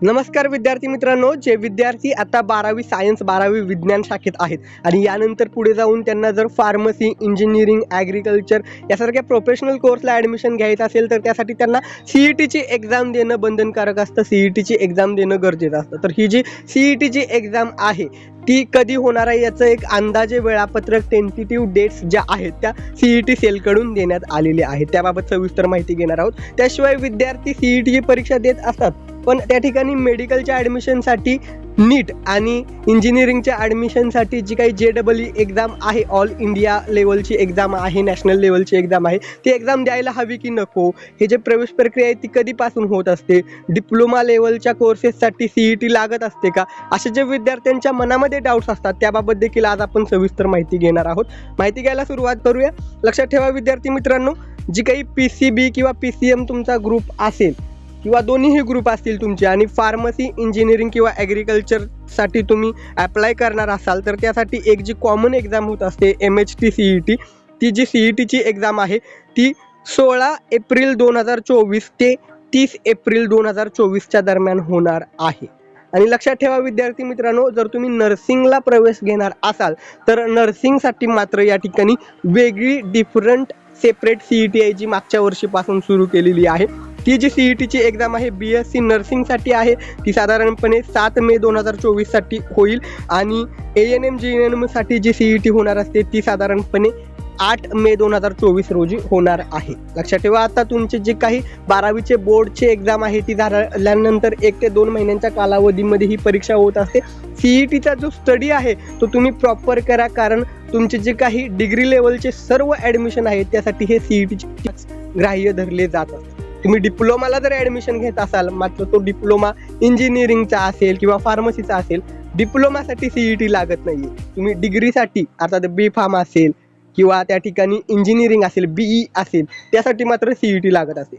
नमस्कार विद्यार्थी मित्रांनो जे विद्यार्थी आता बारावी सायन्स बारावी विज्ञान शाखेत आहेत आणि यानंतर पुढे जाऊन त्यांना जर फार्मसी इंजिनिअरिंग ॲग्रिकल्चर यासारख्या प्रोफेशनल कोर्सला ॲडमिशन घ्यायचं असेल तर त्यासाठी त्यांना सी ई टीची एक्झाम देणं बंधनकारक असतं. सी ई टीची एक्झाम देणं गरजेचं असतं. तर ही जी सी ई टीची एक्झाम आहे ती कधी होणार आहे याचं एक अंदाजे वेळापत्रक टेंटेटिव्ह डेट्स ज्या आहेत त्या सी ई टी सेलकडून देण्यात आलेल्या आहेत. त्याबाबत सविस्तर माहिती घेणार आहोत. त्याशिवाय विद्यार्थी सी ई टीची परीक्षा देत असतात. पण त्या ठिकाणी मेडिकलच्या ॲडमिशनसाठी नीट आणि इंजिनिअरिंगच्या ॲडमिशनसाठी जी काही जे डबल ई एक्झाम आहे ऑल इंडिया लेवलची एक्झाम आहे नॅशनल लेवलची एक्झाम आहे ती एक्झाम द्यायला हवी की नको? हे जे प्रवेश प्रक्रिया आहे ती कधीपासून होत असते? डिप्लोमा लेवलच्या कोर्सेससाठी सी ई टी लागत असते का? असे जे विद्यार्थ्यांच्या मनामध्ये डाऊट्स असतात त्याबाबत देखील आज आपण सविस्तर माहिती घेणार आहोत. माहिती घ्यायला सुरुवात करूया. लक्षात ठेवा विद्यार्थी मित्रांनो जी काही पी सी बी किंवा पी सी एम तुमचा ग्रुप असेल किंवा दोन्हीही ग्रुप असतील तुमचे आणि फार्मसी इंजिनिअरिंग किंवा ॲग्रिकल्चरसाठी तुम्ही ॲप्लाय करणार असाल तर त्यासाठी एक जी कॉमन एक्झाम होत असते M H T C E T ती जी सी ई टीची एक्झाम आहे ती सोळा एप्रिल दोन हजार चोवीस ते तीस एप्रिल दोन हजार चोवीसच्या दरम्यान होणार आहे. आणि लक्षात ठेवा विद्यार्थी मित्रांनो जर तुम्ही नर्सिंगला प्रवेश घेणार असाल तर नर्सिंगसाठी मात्र या ठिकाणी वेगळी different separate C E T I जी मागच्या वर्षीपासून सुरू केलेली आहे. ती जी सी ई टीची एक्झाम आहे बी एस सी नर्सिंगसाठी आहे. ती साधारणपणे सात मे दोन हजार चोवीससाठी होईल. आणि A N M G N एमसाठी G C E T होणार असते ती साधारणपणे आठ मे दोन हजार चोवीस रोजी होणार आहे. लक्षात ठेवा आता तुमचे जे काही बारावीचे बोर्डचे एक्झाम आहे ती झाल्यानंतर एक ते दोन महिन्यांच्या कालावधीमध्ये ही परीक्षा होत असते. सी ई टीचा जो स्टडी आहे तो तुम्ही प्रॉपर करा कारण तुमचे जे काही डिग्री लेवलचे सर्व ॲडमिशन आहेत त्यासाठी हे सी ई टीचे ग्राह्य धरले जात असतात तुम्ही डिप्लोमाला जर ॲडमिशन घेत असाल मात्र तो डिप्लोमा इंजिनिअरिंगचा असेल किंवा फार्मसीचा असेल डिप्लोमासाठी सी ई टी लागत नाही तुम्ही डिग्रीसाठी अर्थात बी फार्म असेल किंवा त्या ठिकाणी इंजिनिअरिंग असेल बीई असेल त्यासाठी मात्र सी ई टी लागत असेल.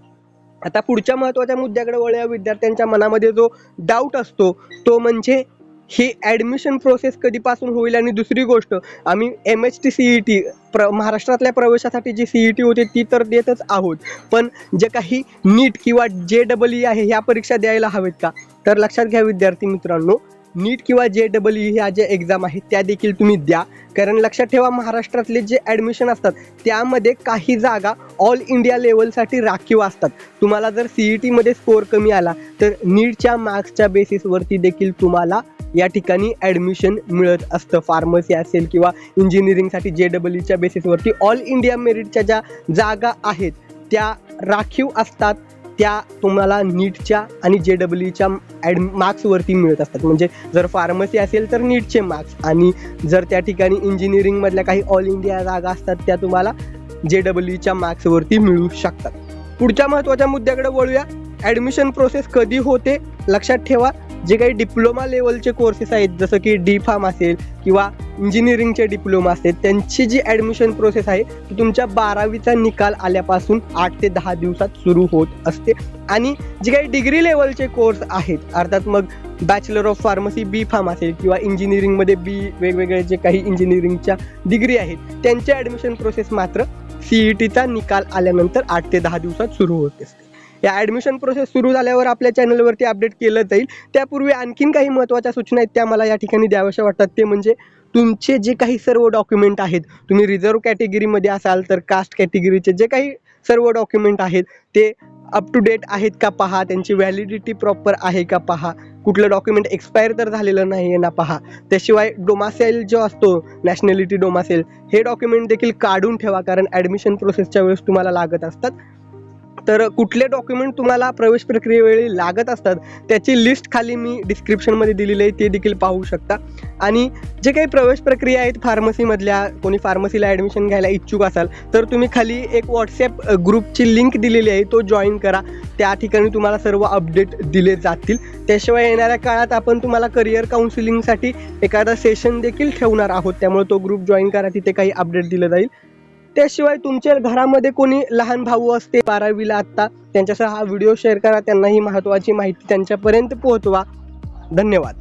आता पुढच्या महत्त्वाच्या मुद्द्याकडे वळूया. विद्यार्थ्यांच्या मनामध्ये जो डाऊट असतो तो म्हणजे ही ॲडमिशन प्रोसेस कधीपासून होईल आणि दुसरी गोष्ट आम्ही M H T C E T प्र महाराष्ट्रातल्या प्रवेशासाठी जी सी ई टी होते ती तर देतच आहोत. पण जे काही नीट किंवा जे डबल ई आहे ह्या परीक्षा द्यायला हवेत का? तर लक्षात घ्या विद्यार्थी मित्रांनो नीट किंवा जे डबल ई ह्या ज्या एक्झाम आहेत त्या देखील तुम्ही द्या. कारण लक्षात ठेवा महाराष्ट्रातले जे ॲडमिशन असतात त्यामध्ये काही जागा ऑल इंडिया लेवलसाठी राखीव असतात. तुम्हाला जर सी ई टीमध्ये स्कोअर कमी आला तर नीटच्या मार्क्सच्या बेसिसवरती देखील तुम्हाला या ठिकाणी ॲडमिशन मिळत असतं. फार्मसी असेल किंवा इंजिनिअरिंगसाठी जे डबल ईच्या बेसिसवरती ऑल इंडिया मेरिटच्या ज्या जागा आहेत त्या राखीव असतात. त्या तुम्हाला नीटच्या आणि जे डबल ईच्या ॲड मार्क्सवरती मिळत असतात. म्हणजे जर फार्मसी असेल तर नीटचे मार्क्स आणि जर त्या ठिकाणी इंजिनिअरिंगमधल्या काही ऑल इंडिया जागा असतात त्या तुम्हाला जे डबल ईच्या मार्क्सवरती मिळू शकतात. पुढच्या महत्त्वाच्या मुद्द्याकडे वळूया. ॲडमिशन प्रोसेस कधी होते? लक्षात ठेवा. जे काही डिप्लोमा लेवलचे कोर्सेस आहेत जसं की डी फार्म असेल किंवा इंजिनिअरिंगचे डिप्लोमा असेल त्यांची जी ॲडमिशन प्रोसेस आहे ती तुमच्या बारावीचा निकाल आल्यापासून आठ ते दहा दिवसात सुरू होत असते. आणि जे काही डिग्री लेवलचे कोर्स आहेत अर्थात मग bachelor of pharmacy B pharm असेल किंवा इंजिनिअरिंगमध्ये बी वेगवेगळे जे काही इंजिनिअरिंगच्या डिग्री आहेत त्यांच्या ॲडमिशन प्रोसेस मात्र सी ई टीचा निकाल आल्यानंतर आठ ते दहा दिवसात सुरू होत असते. या ॲडमिशन प्रोसेस सुरू झाल्यावर आपल्या चॅनलवरती अपडेट केलं जाईल. त्यापूर्वी आणखीन काही महत्त्वाच्या सूचना आहेत त्या मला या ठिकाणी द्याव्याशा वाटतात. ते म्हणजे तुमचे जे काही सर्व डॉक्युमेंट आहेत तुम्ही रिझर्व कॅटेगरीमध्ये असाल तर कास्ट कॅटेगरीचे जे काही सर्व डॉक्युमेंट आहेत ते अप टू डेट आहेत का पहा? त्यांची व्हॅलिडिटी प्रॉपर आहे का पहा? कुठलं डॉक्युमेंट एक्सपायर तर झालेलं नाही आहे ना पहा? त्याशिवाय डोमासेल जो असतो नॅशनॅलिटी डोमासेल हे डॉक्युमेंट देखील काढून ठेवा. कारण ॲडमिशन प्रोसेसच्या वेळेस तुम्हाला लागत असतात. तर कुठले डॉक्युमेंट तुम्हाला प्रवेश प्रक्रियेवेळी लागत असतात त्याची लिस्ट खाली मी डिस्क्रिप्शनमध्ये दिलेली आहे ते देखील पाहू शकता. आणि जे काही प्रवेश प्रक्रिया आहेत फार्मसीमधल्या कोणी फार्मसीला ॲडमिशन घ्यायला इच्छुक असाल तर तुम्ही खाली एक व्हॉट्सॲप ग्रुपची लिंक दिलेली आहे तो जॉईन करा. त्या ठिकाणी तुम्हाला सर्व अपडेट दिले जातील. त्याशिवाय येणाऱ्या काळात आपण तुम्हाला करिअर काउन्सिलिंगसाठी एखादा सेशन देखील ठेवणार आहोत त्यामुळे तो ग्रुप जॉईन करा तिथे काही अपडेट दिलं जाईल. त्याशिवाय तुमच्या घरामध्ये कोणी लहान भाऊ असते बारावीला आत्ता त्यांच्यासह हा व्हिडिओ शेअर करा त्यांना ही महत्त्वाची माहिती त्यांच्यापर्यंत पोहोचवा. धन्यवाद.